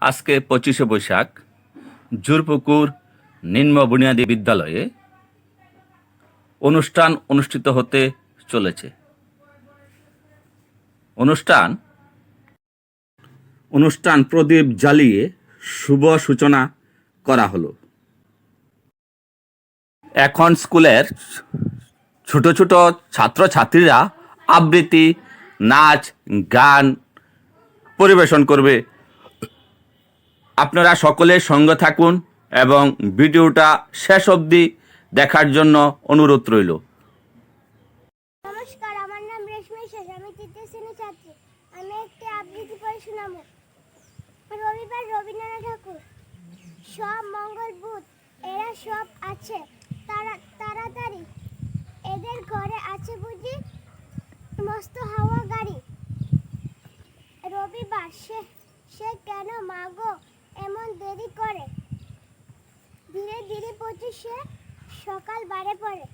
আজকে পঁচিশে বৈশাখ, জুরপুকুর, নিম্ন বুনিয়াদী বিদ্যালয়ে অনুষ্ঠান অনুষ্ঠিত হতে চলেছে। অনুষ্ঠান অনুষ্ঠান প্রদীপ জ্বালিয়ে শুভ সূচনা করা হলো। এখন স্কুলের ছোট ছোট ছাত্রছাত্রীরা আবৃত্তি, নাচ, গান পরিবেশন করবে আপনারা সকলের সঙ্গে থাকুন এবং ভিডিওটা শেষ অবধি দেখার জন্য অনুরোধ রইল। নমস্কার, আমার নাম রেশমি শেষ আমি তৃতীয় শ্রেণির ছাত্রী। আমি একটি আবৃত্তি পড়ে শোনাব। রবিবার রবীন্দ্রনাথ ঠাকুর, সব মঙ্গল বুধ, এরা সব আছে, তারা তাড়াতাড়ি এদের ঘরে আছে বুঝি মস্ত হাওয়া গাড়ি। রবিবার সে সে কেন মাগো এমন দেরি করে। ধীরে ধীরে পঁচিশে সকাল বারে পড়ে।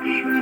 Thank you.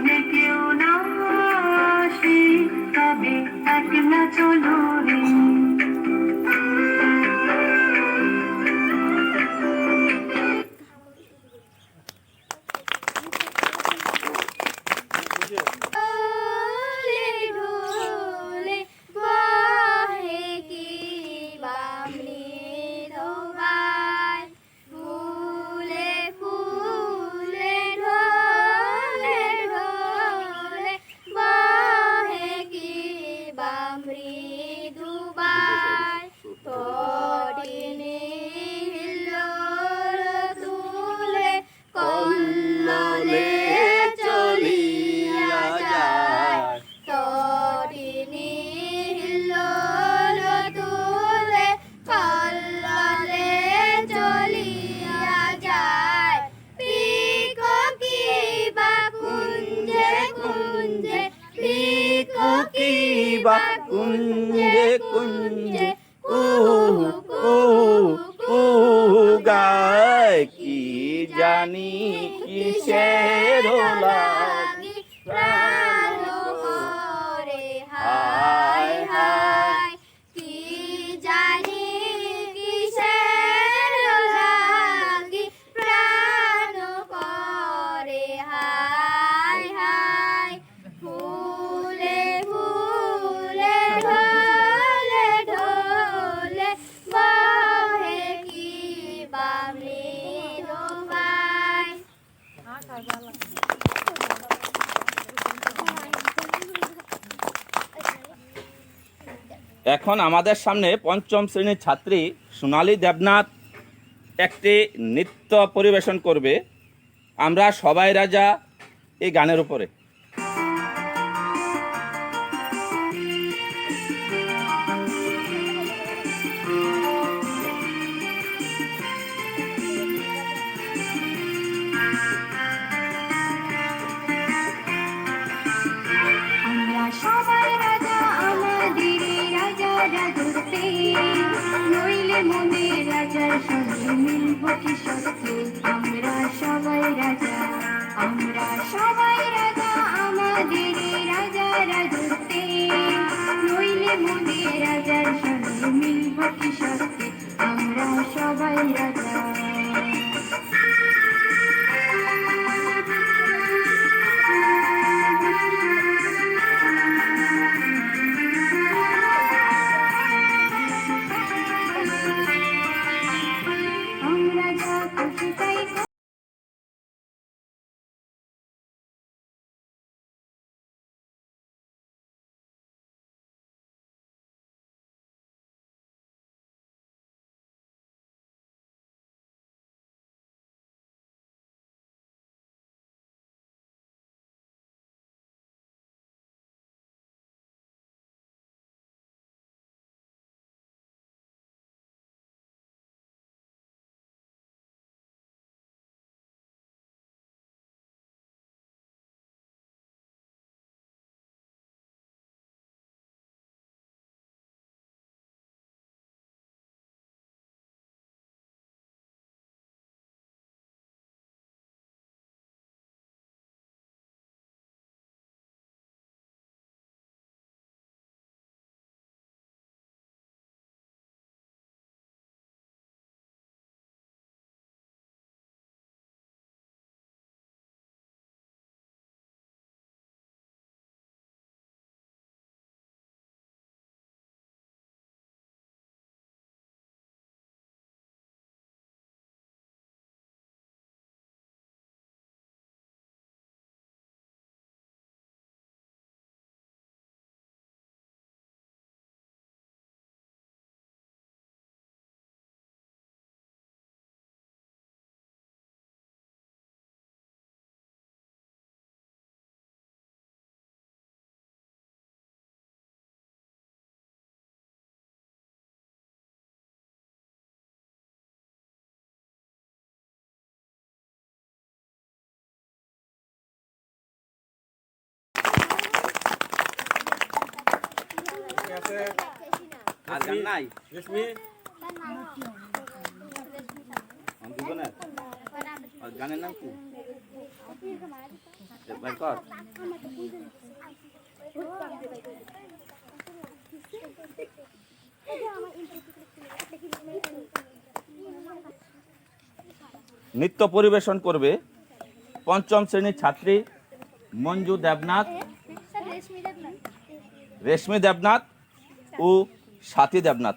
Oy. এখন আমাদের সামনে পঞ্চম শ্রেণির ছাত্রী সোনালী দেবনাথ একটি নৃত্য পরিবেশন করবে। আমরা সবাই রাজা এই গানের উপরে। সবাই মনে রাজার সঙ্গে মিলব কি? সত্যি আমরা সবাই রাজা, আমরা সবাই রাজা, আমাদের রাজা রাজতে নইলে মনে রাজার সঙ্গে মিলব কি? সত্যি আমরা সবাই রাজা। আর গান নাই রেশমি জীবনের আর গানের নাম কি? একবার কর। নৃত্য পরিবেশন করবে পঞ্চম শ্রেণির ছাত্রী মঞ্জু দেবনাথ। রেশমি দেবনাথ ও সাথী দেবনাথ।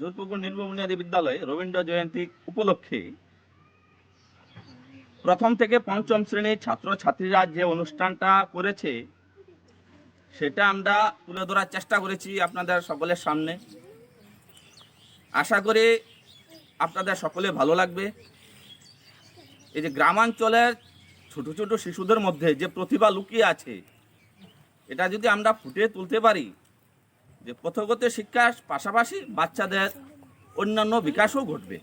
যোধপুকুর নীলবমণিয়াদি বিদ্যালয়ে রবীন্দ্র জয়ন্তী উপলক্ষে প্রথম থেকে পঞ্চম শ্রেণির ছাত্র ছাত্রীরা যে অনুষ্ঠানটা করেছে, সেটা আমরা তুলে ধরার চেষ্টা করেছি আপনাদের সকলের সামনে। আশা করি আপনাদের সকলে ভালো লাগবে। এই যে গ্রামাঞ্চলের ছোট ছোট শিশুদের মধ্যে যে প্রতিভা লুকিয়ে আছে, এটা যদি আমরা ফুটিয়ে তুলতে পারি যে প্রথাগত শিক্ষার পাশাপাশি বাচ্চাদের অন্যান্য বিকাশও ঘটবে।